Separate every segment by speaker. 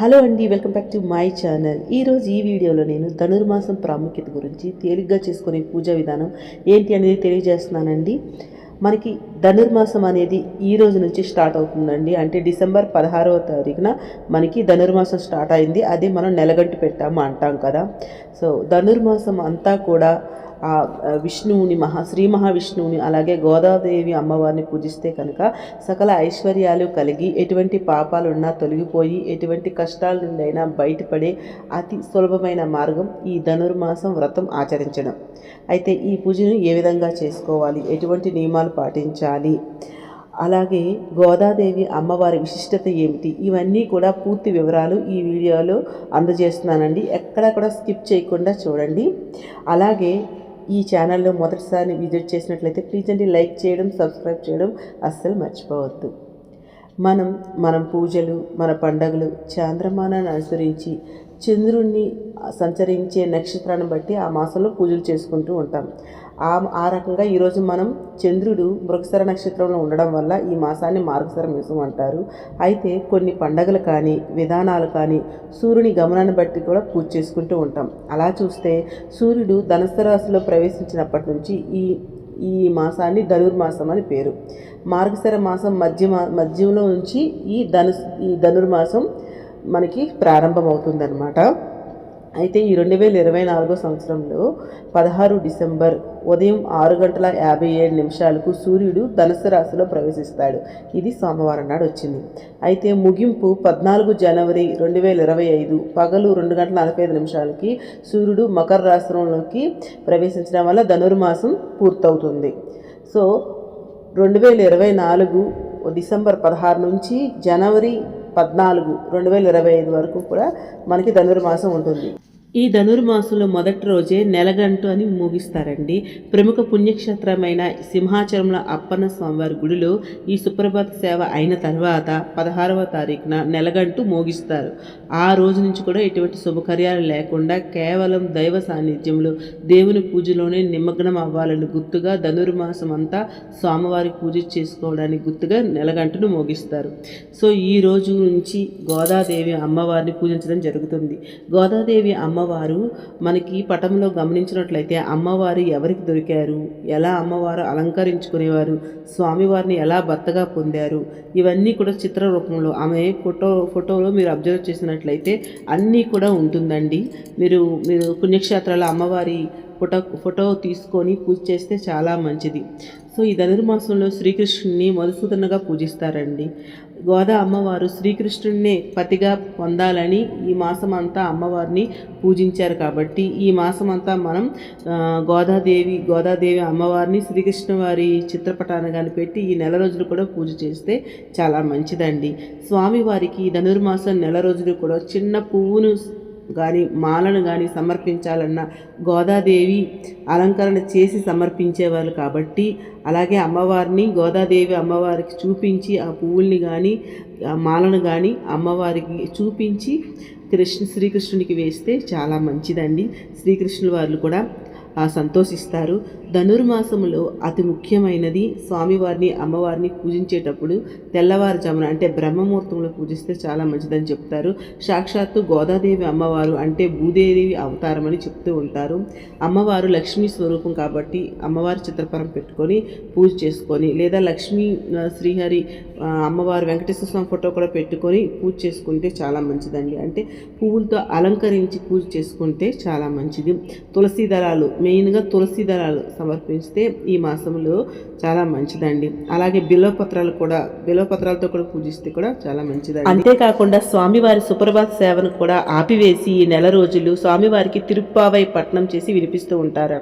Speaker 1: Hello అండి welcome back to my channel. ఈరోజు ఈ వీడియోలో నేను ధనుర్మాసం ప్రాముఖ్యత గురించి తేలిగ్గా చేసుకునే పూజా విధానం ఏంటి అనేది తెలియజేస్తున్నానండి. మనకి ధనుర్మాసం అనేది ఈ రోజు నుంచి స్టార్ట్ అవుతుందండి. అంటే డిసెంబర్ పదహారవ తారీఖున మనకి ధనుర్మాసం స్టార్ట్ అయింది. అది మనం నెలగంటి పెట్టాము అంటాం కదా. సో ధనుర్మాసం అంతా కూడా ఆ విష్ణువుని మహా శ్రీ మహావిష్ణువుని అలాగే గోదాదేవి అమ్మవారిని పూజిస్తే కనుక సకల ఐశ్వర్యాలు కలిగి ఎటువంటి పాపాలు ఉన్నా తొలగిపోయి ఎటువంటి కష్టాల నుండి అయినా బయటపడే అతి సులభమైన మార్గం ఈ ధనుర్మాసం వ్రతం ఆచరించడం. అయితే ఈ పూజను ఏ విధంగా చేసుకోవాలి? ఎటువంటి నియమాలు పాటించాలి? అలాగే గోదాదేవి అమ్మవారి విశిష్టత ఏమిటి? ఇవన్నీ కూడా పూర్తి వివరాలు ఈ వీడియోలో అందజేస్తున్నానండి. ఎక్కడా కూడా స్కిప్ చేయకుండా చూడండి. అలాగే ఈ ఛానల్లో మొదటిసారి విజిట్ చేసినట్లయితే ప్లీజ్ అండి లైక్ చేయడం సబ్స్క్రైబ్ చేయడం అస్సలు మర్చిపోవద్దు. మనం మనం పూజలు మన పండగలు చాంద్రమానాన్ని అనుసరించి చంద్రుణ్ణి సంచరించే నక్షత్రాన్ని బట్టి ఆ మాసంలో పూజలు చేసుకుంటూ ఉంటాం. ఆ ఆ రకంగా ఈరోజు మనం చంద్రుడు మృగసర నక్షత్రంలో ఉండడం వల్ల ఈ మాసాన్ని మార్గసర మాసం అంటారు. అయితే కొన్ని పండగలు కానీ విధానాలు కానీ సూర్యుని గమనాన్ని బట్టి కూడా పూజ చేసుకుంటూ ఉంటాం. అలా చూస్తే సూర్యుడు ధనుసు రాశిలో ప్రవేశించినప్పటి నుంచి ఈ ఈ మాసాన్ని ధనుర్మాసం అని పేరు. మార్గశర మాసం మధ్య మధ్యంలో నుంచి ఈ ధను ఈ ధనుర్మాసం మనకి ప్రారంభమవుతుందన్నమాట. అయితే ఈ రెండు వేల ఇరవై నాలుగో సంవత్సరంలో పదహారు డిసెంబర్ ఉదయం ఆరు గంటల యాభై ఏడు నిమిషాలకు సూర్యుడు ధనుసు రాశిలో ప్రవేశిస్తాడు. ఇది సోమవారం నాడు వచ్చింది. అయితే ముగింపు పద్నాలుగు జనవరి రెండు వేల ఇరవై ఐదు పగలు రెండు గంటల నలభై ఐదు నిమిషాలకి సూర్యుడు మకర రాశిలోకి ప్రవేశించడం వల్ల ధనుర్మాసం పూర్తవుతుంది. సో రెండు వేల ఇరవై నాలుగు డిసెంబర్ పదహారు నుంచి జనవరి పద్నాలుగు రెండు వేల ఇరవై ఐదు వరకు కూడా మనకి ధనుర్మాసం ఉంటుంది. ఈ ధనుర్మాసంలో మొదటి రోజే నెలగంటు అని ముగిస్తారండి. ప్రముఖ పుణ్యక్షేత్రమైన సింహాచలంలో అప్పన్న స్వామివారి గుడిలో ఈ సుప్రభాత సేవ అయిన తర్వాత పదహారవ తారీఖున నెలగంటు మోగిస్తారు. ఆ రోజు నుంచి కూడా ఎటువంటి శుభకార్యాలు లేకుండా కేవలం దైవ సాన్నిధ్యంలో దేవుని పూజలోనే నిమగ్నం అవ్వాలని గుర్తుగా ధనుర్మాసం అంతా స్వామివారి పూజ చేసుకోవడానికి గుర్తుగా నెలగంటును మోగిస్తారు. సో ఈ రోజు నుంచి గోదాదేవి అమ్మవారిని పూజించడం జరుగుతుంది. గోదాదేవి అమ్మ అమ్మవారు మనకి పటంలో గమనించినట్లయితే అమ్మవారు ఎవరికి దొరికారు? ఎలా అమ్మవారు అలంకరించుకునేవారు? స్వామివారిని ఎలా భర్తగా పొందారు? ఇవన్నీ కూడా చిత్ర రూపంలో ఆమె ఫోటో ఫోటోలో మీరు అబ్జర్వ్ చేసినట్లయితే అన్నీ కూడా ఉంటుందండి. మీరు మీరు పుణ్యక్షేత్రాల అమ్మవారి ఫోటో ఫోటో తీసుకొని పూజ చేస్తే చాలా మంచిది. సో ఈ ధనుర్మాసంలో శ్రీకృష్ణుని మధుసూదనగా పూజిస్తారండి. గోదా అమ్మవారు శ్రీకృష్ణుడినే పతిగా పొందాలని ఈ మాసం అంతా అమ్మవారిని పూజించారు కాబట్టి ఈ మాసం అంతా మనం గోదాదేవి గోదాదేవి అమ్మవారిని శ్రీకృష్ణ వారి చిత్రపటాన్ని కానీ పెట్టి ఈ నెల రోజులు కూడా పూజ చేస్తే చాలా మంచిదండి. స్వామివారికి ధనుర్మాసం నెల రోజులు కూడా చిన్న పువ్వును కానీ మాలను కానీ సమర్పించాలన్న గోదాదేవి అలంకరణ చేసి సమర్పించేవారు కాబట్టి అలాగే అమ్మవారిని గోదాదేవి అమ్మవారికి చూపించి ఆ పువ్వుల్ని కానీ ఆ మాలను కానీ అమ్మవారికి చూపించి కృష్ణ శ్రీకృష్ణునికి వేస్తే చాలా మంచిదండి. శ్రీకృష్ణుల వాళ్ళు కూడా సంతోషిస్తారు. ధనుర్మాసములో అతి ముఖ్యమైనది స్వామివారిని అమ్మవారిని పూజించేటప్పుడు తెల్లవారుజామున అంటే బ్రహ్మముహూర్తంలో పూజిస్తే చాలా మంచిదని చెప్తారు. సాక్షాత్తు గోదాదేవి అమ్మవారు అంటే భూదేవి అవతారం అని చెప్తూ ఉంటారు. అమ్మవారు లక్ష్మీ స్వరూపం కాబట్టి అమ్మవారి చిత్రపరం పెట్టుకొని పూజ చేసుకొని లేదా లక్ష్మీ శ్రీహరి అమ్మవారు వెంకటేశ్వర స్వామి ఫోటో కూడా పెట్టుకొని పూజ చేసుకుంటే చాలా మంచిదండి. అంటే పువ్వులతో అలంకరించి పూజ చేసుకుంటే చాలా మంచిది. తులసి దళాలు మెయిన్గా తులసి దళాలు సమర్పిస్తే ఈ మాసంలో చాలా మంచిదండి. అలాగే బిల్వపత్రాలు కూడా బిల్వపత్రాలతో కూడా పూజిస్తే కూడా చాలా మంచిదండి. అంతేకాకుండా స్వామివారి సుప్రభాత సేవను కూడా ఆపివేసి ఈ నెల రోజులు స్వామివారికి తిరుప్పావై పట్నం చేసి వినిపిస్తూ ఉంటారు.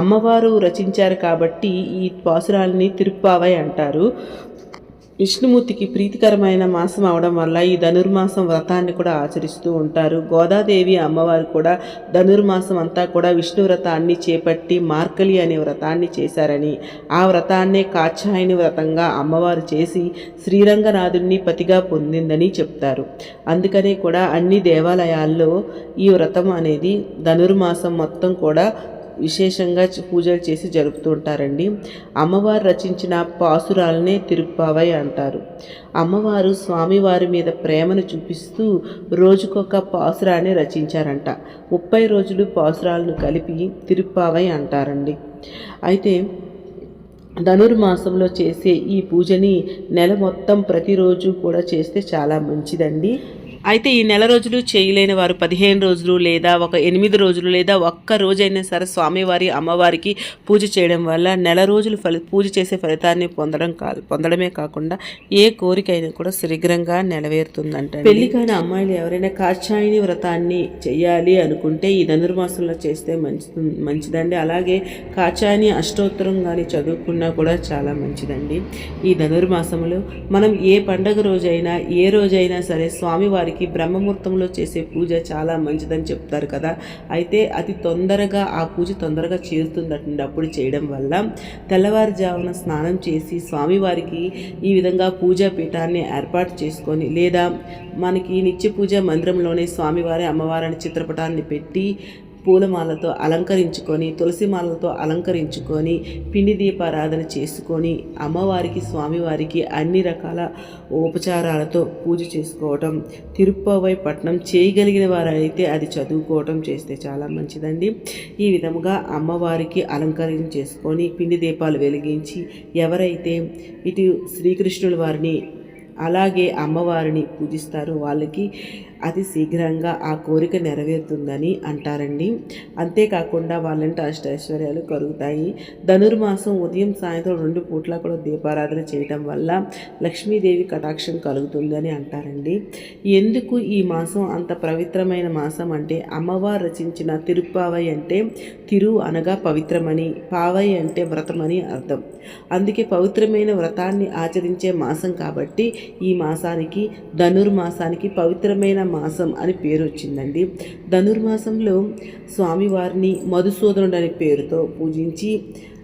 Speaker 1: అమ్మవారు రచించారు కాబట్టి ఈ పాసురాలని తిరుప్పావై అంటారు. విష్ణుమూర్తికి ప్రీతికరమైన మాసం అవడం వల్ల ఈ ధనుర్మాసం వ్రతాన్ని కూడా ఆచరిస్తూ ఉంటారు. గోదాదేవి అమ్మవారు కూడా ధనుర్మాసం అంతా కూడా విష్ణు వ్రతాన్ని చేపట్టి మార్కలి అనే వ్రతాన్ని చేశారని. ఆ వ్రతాన్నే కాచాయని వ్రతంగా అమ్మవారు చేసి శ్రీరంగనాథుడిని పతిగా పొందిందని చెప్తారు. అందుకనే కూడా అన్ని దేవాలయాల్లో ఈ వ్రతం అనేది ధనుర్మాసం మొత్తం కూడా విశేషంగా పూజలు చేసి జరుపుతుంటారండి. అమ్మవారు రచించిన పాసురాలనే తిరుప్పావై అంటారు. అమ్మవారు స్వామివారి మీద ప్రేమను చూపిస్తూ రోజుకొక పాసురాన్ని రచించారంట. ముప్పై రోజులు పాసురాలను కలిపి తిరుప్పావై అంటారండి. అయితే ధనుర్మాసంలో చేసే ఈ పూజని నెల మొత్తం ప్రతిరోజు కూడా చేస్తే చాలా మంచిదండి. అయితే ఈ నెల రోజులు చేయలేని వారు పదిహేను రోజులు లేదా ఒక ఎనిమిది రోజులు లేదా ఒక్క రోజైనా సరే స్వామివారి అమ్మవారికి పూజ చేయడం వల్ల నెల రోజులు ఫలి పూజ చేసే ఫలితాన్ని పొందడం కా పొందడమే కాకుండా ఏ కోరికైనా కూడా శీఘ్రంగా నెరవేరుతుందంట పెళ్ళి కాని అమ్మాయిలు ఎవరైనా కాచాయిని వ్రతాన్ని చేయాలి అనుకుంటే ఈ ధనుర్మాసంలో చేస్తే మంచి మంచిదండి. అలాగే కాచాయిని అష్టోత్తరం కానీ చదువుకున్నా కూడా చాలా మంచిదండి ఈ ధనుర్మాసంలో. మనం ఏ పండగ రోజైనా ఏ రోజైనా సరే స్వామివారికి బ్రహ్మముహూర్తంలో చేసే పూజ చాలా మంచిదని చెప్తారు కదా. అయితే అతి తొందరగా ఆ పూజ తొందరగా చేరుతుందండి అప్పుడు చేయడం వల్ల తెల్లవారుజామున స్నానం చేసి స్వామివారికి ఈ విధంగా పూజా పీఠాన్ని ఏర్పాటు చేసుకొని లేదా మనకి నిత్య పూజ మందిరంలోనే స్వామివారి అమ్మవారి చిత్రపటాన్ని పెట్టి పూలమాలతో అలంకరించుకొని తులసిమాలతో అలంకరించుకొని పిండి దీపారాధన చేసుకొని అమ్మవారికి స్వామివారికి అన్ని రకాల ఉపచారాలతో పూజ చేసుకోవటం తిరుప్పవై పట్నం చేయగలిగిన వారైతే అది చదువుకోవటం చేస్తే చాలా మంచిదండి. ఈ విధముగా అమ్మవారికి అలంకరణ చేసుకొని పిండి దీపాలు వెలిగించి ఎవరైతే ఇటు శ్రీకృష్ణుల వారిని అలాగే అమ్మవారిని పూజిస్తారు. వాళ్ళకి అతి శీఘ్రంగా ఆ కోరిక నెరవేరుతుందని అంటారండి. అంతేకాకుండా వాళ్ళంటే అష్టైశ్వర్యాలు కలుగుతాయి. ధనుర్మాసం ఉదయం సాయంత్రం రెండు పూట్ల కూడా దీపారాధన చేయటం వల్ల లక్ష్మీదేవి కటాక్షం కలుగుతుందని అంటారండి. ఎందుకు ఈ మాసం అంత పవిత్రమైన మాసం అంటే అమ్మవారు రచించిన తిరుపావై అంటే తిరు అనగా పవిత్రమని పావై అంటే వ్రతమని అర్థం. అందుకే పవిత్రమైన వ్రతాన్ని ఆచరించే మాసం కాబట్టి ఈ మాసానికి ధనుర్మాసానికి పవిత్రమైన మాసం అని పేరు వచ్చిందండి. ధనుర్మాసంలో స్వామివారిని మధుసూదనుడు అనే పేరుతో పూజించి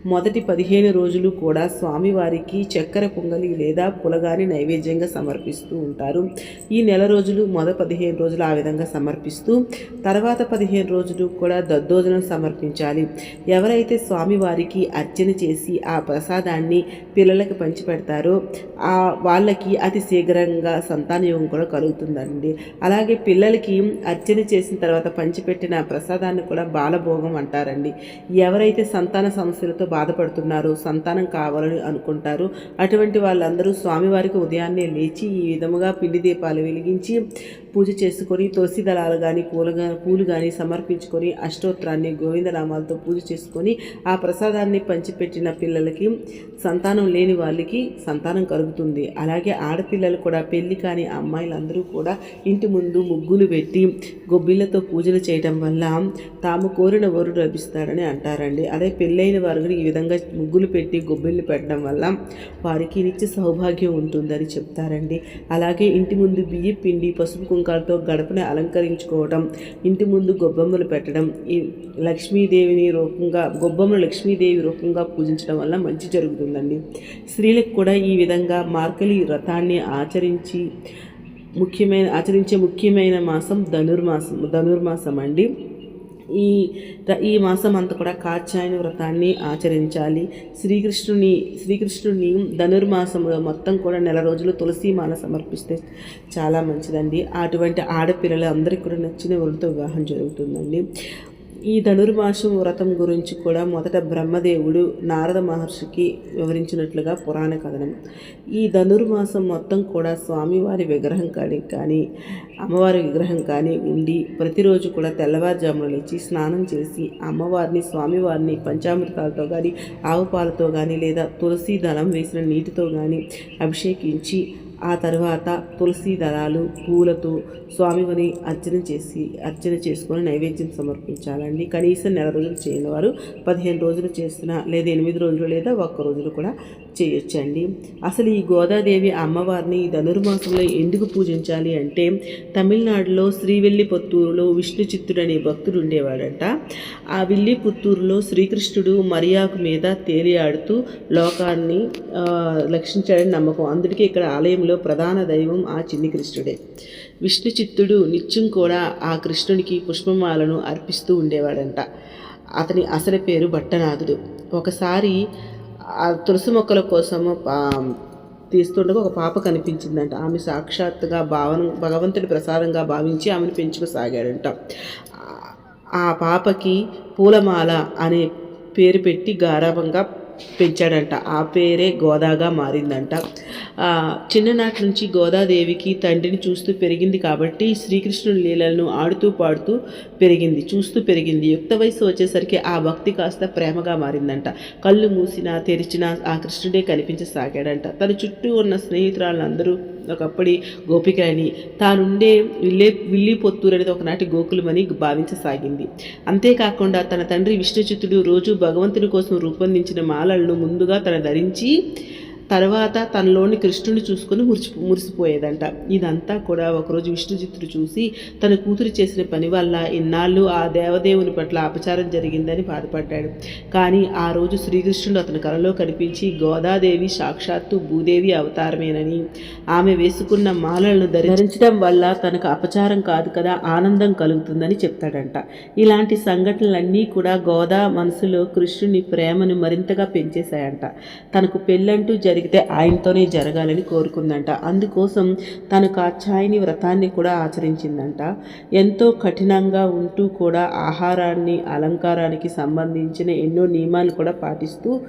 Speaker 1: మొదటి పదిహేను రోజులు కూడా స్వామివారికి చక్కెర పొంగలి లేదా పులగాని నైవేద్యంగా సమర్పిస్తూ ఉంటారు. ఈ నెల రోజులు మొదటి పదిహేను రోజులు ఆ విధంగా సమర్పిస్తూ తర్వాత పదిహేను రోజులు కూడా దద్దోజనం సమర్పించాలి. ఎవరైతే స్వామివారికి అర్చన చేసి ఆ ప్రసాదాన్ని పిల్లలకు పంచిపెడతారో ఆ వాళ్ళకి అతి శీఘ్రంగా సంతానయోగం కూడా కలుగుతుందండి. అలాగే పిల్లలకి అర్చన చేసిన తర్వాత పంచిపెట్టిన ప్రసాదాన్ని కూడా బాలభోగం అంటారండి. ఎవరైతే సంతాన సమస్యలతో బాధపడుతున్నారు సంతానం కావాలని అనుకుంటారు. అటువంటి వాళ్ళందరూ స్వామివారికి ఉదయాన్నే లేచి ఈ విధముగా పిండి దీపాలు వెలిగించి పూజ చేసుకొని తులసి దళాలు కానీ పూలు పూలు కానీ సమర్పించుకొని అష్టోత్తరాన్ని గోవిందనామాలతో పూజ చేసుకొని ఆ ప్రసాదాన్ని పంచిపెట్టిన పిల్లలకి సంతానం లేని వాళ్ళకి సంతానం కలుగుతుంది. అలాగే ఆడపిల్లలు కూడా పెళ్ళి కాని అమ్మాయిలందరూ కూడా ఇంటి ముందు ముగ్గులు పెట్టి గొబ్బిళ్ళతో పూజలు చేయటం వల్ల తాము కోరిన వరుడు లభిస్తాడని అంటారండి. అదే పెళ్ళైన వారు కూడా ఈ విధంగా ముగ్గులు పెట్టి గొబ్బిళ్ళు పెట్టడం వల్ల వారికి నిత్య సౌభాగ్యం ఉంటుందని చెప్తారండి. అలాగే ఇంటి ముందు బియ్య పిండి పసుపు కుంకాలతో గడపని అలంకరించుకోవడం ఇంటి ముందు గొబ్బెమ్మలు పెట్టడం ఈ లక్ష్మీదేవిని రూపంగా గొబ్బెమ్మలు లక్ష్మీదేవి రూపంగా పూజించడం వల్ల మంచి జరుగుతుందండి. స్త్రీలకు కూడా ఈ విధంగా మార్కలి వ్రతాన్ని ఆచరించి ముఖ్యమైన ఆచరించే ముఖ్యమైన మాసం ధనుర్మాసం ధనుర్మాసం అండి ఈ ఈ మాసం అంతా కూడా కాచాయని వ్రతాన్ని ఆచరించాలి. శ్రీకృష్ణుని శ్రీకృష్ణుని ధనుర్మాసంలో మొత్తం కూడా నెల రోజులు తులసి మాల సమర్పిస్తే చాలా మంచిదండి. అటువంటి ఆడపిల్లలు అందరికీ కూడా నచ్చిన వరుడితో వివాహం జరుగుతుందండి. ఈ ధనుర్మాసం వ్రతం గురించి కూడా మొదట బ్రహ్మదేవుడు నారద మహర్షికి వివరించినట్లుగా పురాణ కథనం. ఈ ధనుర్మాసం మొత్తం కూడా స్వామివారి విగ్రహం కానీ కానీ అమ్మవారి విగ్రహం కానీ ఉండి ప్రతిరోజు కూడా తెల్లవారుజామున లేచి స్నానం చేసి అమ్మవారిని స్వామివారిని పంచామృతాలతో కానీ ఆవు పాలతో కానీ లేదా తులసి దళం వేసిన నీటితో కానీ అభిషేకించి ఆ తర్వాత తులసి దళాలు పూలతో స్వామివారి అర్చన చేసి అర్చన చేసుకొని నైవేద్యం సమర్పించాలండి. కనీసం నెల రోజులు చేయని వారు పదిహేను రోజులు చేసిన లేదా ఎనిమిది రోజులు లేదా ఒక్క రోజులు కూడా చేయొచ్చండి. అసలు ఈ గోదాదేవి అమ్మవారిని ధనుర్మాసంలో ఎందుకు పూజించాలి అంటే తమిళనాడులో శ్రీవెల్లిపుత్తూరులో విష్ణు చిత్తుడు అనే భక్తుడు ఉండేవాడంట. ఆ విల్లిపుత్తూరులో శ్రీకృష్ణుడు మరియాకు మీద తేలియాడుతూ లోకాన్ని రక్షించాడని నమ్మకం. అందుకే ఇక్కడ ఆలయంలో ప్రధాన దైవం ఆ చిన్ని కృష్ణుడే. విష్ణు చిత్తుడు నిత్యం కూడా ఆ కృష్ణునికి పుష్పమాలను అర్పిస్తూ ఉండేవాడంట. అతని అసలు పేరు భట్టనాథుడు. ఒకసారి ఆ తులసి మొక్కల కోసము పా- తీస్తుండగా ఒక పాప కనిపించిందంట. ఆమె సాక్షాత్తుగా భావన భగవంతుడి ప్రసాదంగా భావించి ఆమెను పెంచుకోసాగాడంట ఆ- ఆ పాపకి పూలమాల అనే పేరు పెట్టి గారాభంగా పెంచాడంట. ఆ పేరే గోదాగా మారిందంట. చిన్ననాటి నుంచి గోదాదేవికి తండ్రిని చూస్తూ పెరిగింది కాబట్టి శ్రీకృష్ణుడి లీలలను ఆడుతూ పాడుతూ పెరిగింది చూస్తూ పెరిగింది. యుక్త వయసు వచ్చేసరికి ఆ భక్తి కాస్త ప్రేమగా మారిందంట. కళ్ళు మూసినా తెరిచినా ఆ కృష్ణుడే కనిపించసాగాడంట. తన చుట్టూ ఉన్న స్నేహితురాలందరూ ఒకప్పటి గోపికలని తానుండే విల్లే విల్లి పొత్తూరు అనేది ఒకనాటి గోకులమని భావించసాగింది. అంతేకాకుండా తన తండ్రి విష్ణుచిత్తుడు రోజు భగవంతుని కోసం రూపొందించిన మాలలను ముందుగా తన ధరించి తర్వాత తనలోని కృష్ణుని చూసుకుని మురిచి మురిసిపోయేదంట. ఇదంతా కూడా ఒకరోజు విష్ణుజిత్తుడు చూసి తన కూతురు చేసిన పని వల్ల ఇన్నాళ్ళు ఆ దేవదేవుని పట్ల అపచారం జరిగిందని బాధపడ్డాడు. కానీ ఆ రోజు శ్రీకృష్ణుడు అతని కలలో కనిపించి గోదాదేవి సాక్షాత్తు భూదేవి అవతారమేనని. ఆమె వేసుకున్న మాలలను ధరించడం వల్ల తనకు అపచారం కాదు కదా ఆనందం కలుగుతుందని చెప్తాడంట. ఇలాంటి సంఘటనలన్నీ కూడా గోదా మనసులో కృష్ణుని ప్రేమను మరింతగా పెంచేశాయంట. తనకు పెళ్ళంటూ జరిగితే ఆయనతోనే జరగాలని కోరుకుందంట. అందుకోసం తను కాచాయిని వ్రతాన్ని కూడా ఆచరించిందంట. ఎంతో కఠినంగా ఉంటూ కూడా ఆహారాన్ని అలంకారానికి సంబంధించిన ఎన్నో నియమాలు కూడా పాటిస్తూ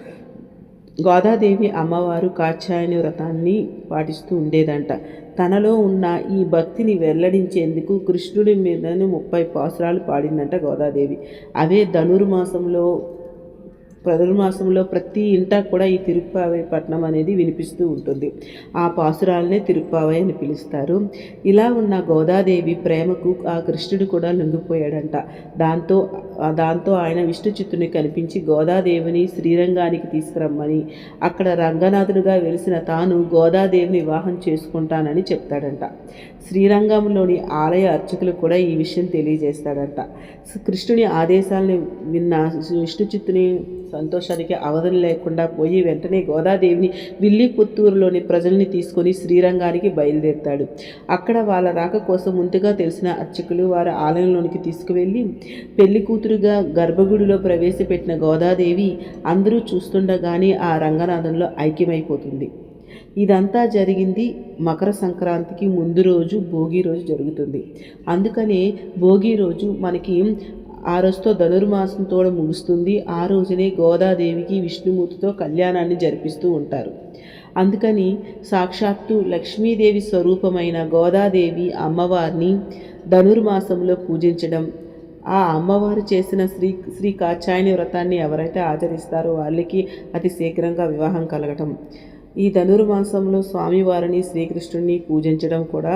Speaker 1: గోదాదేవి అమ్మవారు కాచాయని వ్రతాన్ని పాటిస్తూ ఉండేదంట. తనలో ఉన్న ఈ భక్తిని వెల్లడించేందుకు కృష్ణుడి మీదను ముప్పై పాసురాలు పాడిందంట గోదాదేవి. అవే ధనుర్మాసంలో మాసంలో ప్రతి ఇంటా కూడా ఈ తిరుప్పావై పట్నం అనేది వినిపిస్తూ ఉంటుంది. ఆ పాసురాలనే తిరుప్పావై అని పిలుస్తారు. ఇలా ఉన్న గోదాదేవి ప్రేమకు ఆ కృష్ణుడు కూడా లొంగిపోయాడంట. దాంతో దాంతో ఆయన విష్ణు చిత్తుని కనిపించి గోదాదేవిని శ్రీరంగానికి తీసుకురమ్మని అక్కడ రంగనాథుడుగా వెలిసిన తాను గోదాదేవిని వివాహం చేసుకుంటానని చెప్తాడంట. శ్రీరంగంలోని ఆలయ అర్చకులు కూడా ఈ విషయం తెలియజేస్తాడంట. కృష్ణుని ఆదేశాలను విన్న విష్ణు చిత్తుని సంతోషానికి అవధులు లేకుండా పోయి వెంటనే గోదాదేవిని విల్లి పుత్తూరులోని ప్రజల్ని తీసుకొని శ్రీరంగానికి బయలుదేరుతాడు. అక్కడ వాళ్ళ రాక కోసం ముందుగా తెలిసిన అర్చకులు వారి ఆలయంలోనికి తీసుకువెళ్ళి పెళ్ళి కూతురుగా గర్భగుడిలో ప్రవేశపెట్టిన గోదాదేవి అందరూ చూస్తుండగానే ఆ రంగనాథంలో ఐక్యమైపోతుంది. ఇదంతా జరిగింది మకర సంక్రాంతికి ముందు రోజు భోగి రోజు జరుగుతుంది. అందుకనే భోగి రోజు మనకి ఆ రోజుతో ధనుర్మాసంతో ముగుస్తుంది. ఆ రోజునే గోదాదేవికి విష్ణుమూర్తితో కళ్యాణాన్ని జరిపిస్తూ ఉంటారు. అందుకని సాక్షాత్తు లక్ష్మీదేవి స్వరూపమైన గోదాదేవి అమ్మవారిని ధనుర్మాసంలో పూజించడం. ఆ అమ్మవారు చేసిన శ్రీ శ్రీ కాచాయని వ్రతాన్ని ఎవరైతే ఆచరిస్తారో వాళ్ళకి అతి శీఘ్రంగా వివాహం కలగటం. ఈ ధనుర్మాసంలో స్వామివారిని శ్రీకృష్ణుడిని పూజించడం కూడా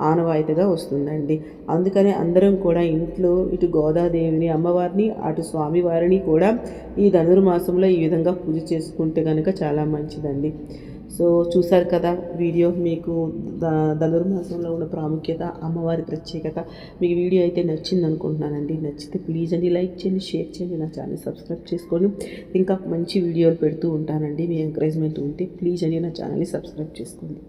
Speaker 1: ఆనవాయితీగా వస్తుందండి. అందుకనే అందరం కూడా ఇంట్లో ఇటు గోదాదేవిని అమ్మవారిని అటు స్వామివారిని కూడా ఈ ధనుర్మాసంలో ఈ విధంగా పూజ చేసుకుంటే కనుక చాలా మంచిదండి. సో చూసారు కదా వీడియో మీకు ద ధనుర్మాసంలో ఉన్న ప్రాముఖ్యత అమ్మవారి ప్రత్యేకత. మీకు వీడియో అయితే నచ్చింది అనుకుంటున్నానండి. నచ్చితే ప్లీజ్ అండి లైక్ చేయండి షేర్ చేయండి నా ఛానల్ సబ్స్క్రైబ్ చేసుకొని ఇంకా మంచి వీడియోలు పెడుతూ ఉంటానండి. మీ ఎంకరేజ్మెంట్ ఉంటే ప్లీజ్ అండి నా ఛానల్ని సబ్స్క్రైబ్ చేసుకోండి.